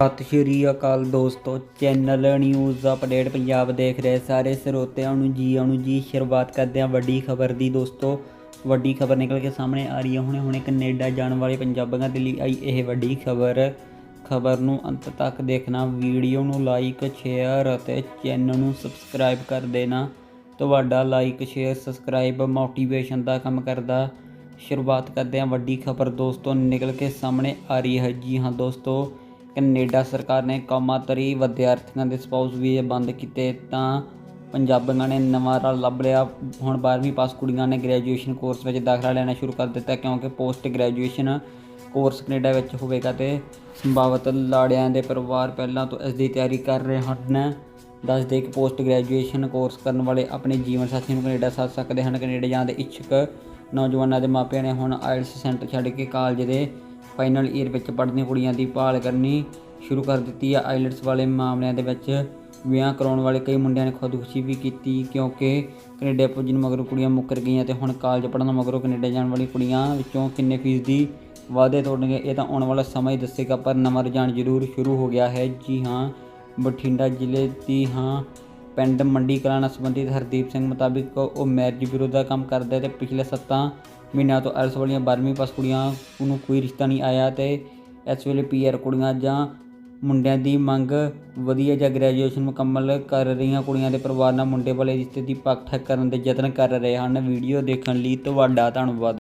ਸਤਿ ਸ਼੍ਰੀ ਅਕਾਲ ਦੋਸਤੋ channel news update Punjab ਦੇਖ ਰਹੇ ਸਾਰੇ ਸਰੋਤਿਆਂ ਨੂੰ ਜੀ ਆਉਣ ਜੀ, ਸ਼ੁਰੂਆਤ ਕਰਦੇ ਹਾਂ ਵੱਡੀ ਖਬਰ ਦੀ ਦੋਸਤੋ। ਵੱਡੀ ਖਬਰ ਨਿਕਲ ਕੇ ਸਾਹਮਣੇ ਆ ਰਹੀ ਹੈ। ਹੁਣੇ ਹੁਣੇ ਕੈਨੇਡਾ ਜਾਣ ਵਾਲੇ ਪੰਜਾਬੀਆਂ ਦੇ ਲਈ ਆਈ ਇਹ ਵੱਡੀ ਖਬਰ। ਖਬਰ ਨੂੰ ਅੰਤ ਤੱਕ ਦੇਖਣਾ, ਵੀਡੀਓ ਨੂੰ ਲਾਈਕ ਸ਼ੇਅਰ ਅਤੇ ਚੈਨਲ ਨੂੰ ਸਬਸਕ੍ਰਾਈਬ ਕਰ ਦੇਣਾ। ਤੁਹਾਡਾ ਲਾਈਕ ਸ਼ੇਅਰ ਸਬਸਕ੍ਰਾਈਬ ਮੋਟੀਵੇਸ਼ਨ ਦਾ ਕੰਮ ਕਰਦਾ। ਸ਼ੁਰੂਆਤ ਕਰਦੇ ਹਾਂ ਵੱਡੀ ਖਬਰ ਦੋਸਤੋ, ਨਿਕਲ ਕੇ ਸਾਹਮਣੇ ਆ ਰਹੀ ਹੈ। ਜੀ ਹਾਂ ਦੋਸਤੋ ਕੈਨੇਡਾ ਸਰਕਾਰ ਨੇ ਕੌਮਾਂਤਰੀ ਵਿਦਿਆਰਥੀਆਂ ਦੇ ਸਪਾਊਸ ਵੀਜ਼ੇ ਬੰਦ ਕੀਤੇ ਤਾਂ ਪੰਜਾਬੀਆਂ ਨੇ ਨਵਾਂ ਰਾਹ ਲੱਭ ਲਿਆ। ਹੁਣ 12ਵੀਂ ਪਾਸ ਕੁੜੀਆਂ ਨੇ ਗ੍ਰੈਜੂਏਸ਼ਨ ਕੋਰਸ ਵਿੱਚ ਦਾਖਲਾ ਲੈਣਾ ਸ਼ੁਰੂ ਕਰ ਦਿੱਤਾ ਕਿਉਂਕਿ ਪੋਸਟ ਗ੍ਰੈਜੂਏਸ਼ਨ ਕੋਰਸ ਕੈਨੇਡਾ ਵਿੱਚ ਹੋਵੇਗਾ ਤੇ ਸੰਭਾਵਤ ਲਾੜਿਆਂ ਦੇ ਪਰਿਵਾਰ ਪਹਿਲਾਂ ਤੋਂ ਇਸ ਦੀ ਤਿਆਰੀ ਕਰ ਰਹੇ ਹਨ। ਦੱਸਦੇ ਕਿ ਪੋਸਟ ਗ੍ਰੈਜੂਏਸ਼ਨ ਕੋਰਸ ਕਰਨ ਵਾਲੇ ਆਪਣੇ ਜੀਵਨ ਸਾਥੀ ਨੂੰ ਕੈਨੇਡਾ ਸੱਦ ਸਕਦੇ ਹਨ। ਕੈਨੇਡਾ ਜਾਣ ਦੇ ਇੱਛੁਕ ਨੌਜਵਾਨਾਂ ਦੇ ਮਾਪਿਆਂ ਨੇ ਹੁਣ ਆਇਲਸ ਸੈਂਟਰ ਛੱਡ ਕੇ ਕਾਲਜ ਦੇ ਫਾਈਨਲ ਈਅਰ ਵਿੱਚ ਪੜ੍ਹਦੀਆਂ ਕੁੜੀਆਂ ਦੀ ਭਾਲ ਕਰਨੀ ਸ਼ੁਰੂ ਕਰ ਦਿੱਤੀ ਹੈ ਆਈਲਟਸ ਵਾਲੇ ਮਾਮਲਿਆਂ ਦੇ ਵਿੱਚ ਵਿਆਹ ਕਰਾਉਣ ਵਾਲੇ ਕਈ ਮੁੰਡਿਆਂ ਨੇ ਖੁਦਕੁਸ਼ੀ ਵੀ ਕੀਤੀ ਕਿਉਂਕਿ ਕੈਨੇਡਾ ਪੁੱਜਣ ਮਗਰੋਂ ਕੁੜੀਆਂ ਮੁੱਕਰ ਗਈਆਂ ਤੇ ਹੁਣ ਕਾਲਜ ਪੜ੍ਹਨ ਮਗਰੋਂ ਕੈਨੇਡਾ ਜਾਣ ਵਾਲੀ ਕੁੜੀਆਂ ਵਿੱਚੋਂ ਕਿੰਨੇ ਫੀਸਦੀ ਵਾਅਦੇ ਤੋੜਨਗੇ ਇਹ ਤਾਂ ਆਉਣ ਵਾਲਾ ਸਮਾਂ ਹੀ ਦੱਸੇਗਾ, ਪਰ ਨਵਾਂ ਰੁਝਾਨ ਜ਼ਰੂਰ ਸ਼ੁਰੂ ਹੋ ਗਿਆ ਹੈ। ਜੀ ਹਾਂ, ਬਠਿੰਡਾ ਜ਼ਿਲ੍ਹੇ ਦੀ ਹਾਂ, ਪਿੰਡ ਮੰਡੀ ਕਲਾਂ ਨਾਲ ਸੰਬੰਧਿਤ ਹਰਦੀਪ ਸਿੰਘ ਮੁਤਾਬਿਕ ਉਹ ਮੈਰਿਜ ਬਿਊਰੋ ਦਾ ਕੰਮ ਕਰਦਾ ਹੈ ਤੇ ਪਿਛਲੇ 7 ਮਹੀਨਿਆਂ ਤੋਂ ਆਇਲਸ ਵਾਲੀਆਂ 12ਵੀਂ ਪਾਸ ਕੁੜੀਆਂ ਨੂੰ ਕੋਈ ਰਿਸ਼ਤਾ ਨਹੀਂ ਆਇਆ ਤੇ ਇਸ ਵੇਲੇ ਪੀਆਰ ਕੁੜੀਆਂ ਜਾਂ ਮੁੰਡਿਆਂ ਦੀ ਮੰਗ ਵਧੀਆ ਜਾਂ ਗ੍ਰੈਜੂਏਸ਼ਨ ਮੁਕੰਮਲ ਕਰ ਰਹੀਆਂ ਕੁੜੀਆਂ ਦੇ ਪਰਿਵਾਰ ਨਾਲ ਮੁੰਡੇ ਵਾਲੇ ਰਿਸ਼ਤੇ ਦੀ ਪੱਖ ਠੱਕ ਕਰਨ ਦੇ ਯਤਨ ਕਰ ਰਹੇ ਹਨ। ਵੀਡੀਓ ਦੇਖਣ ਲਈ ਤੁਹਾਡਾ ਧੰਨਵਾਦ।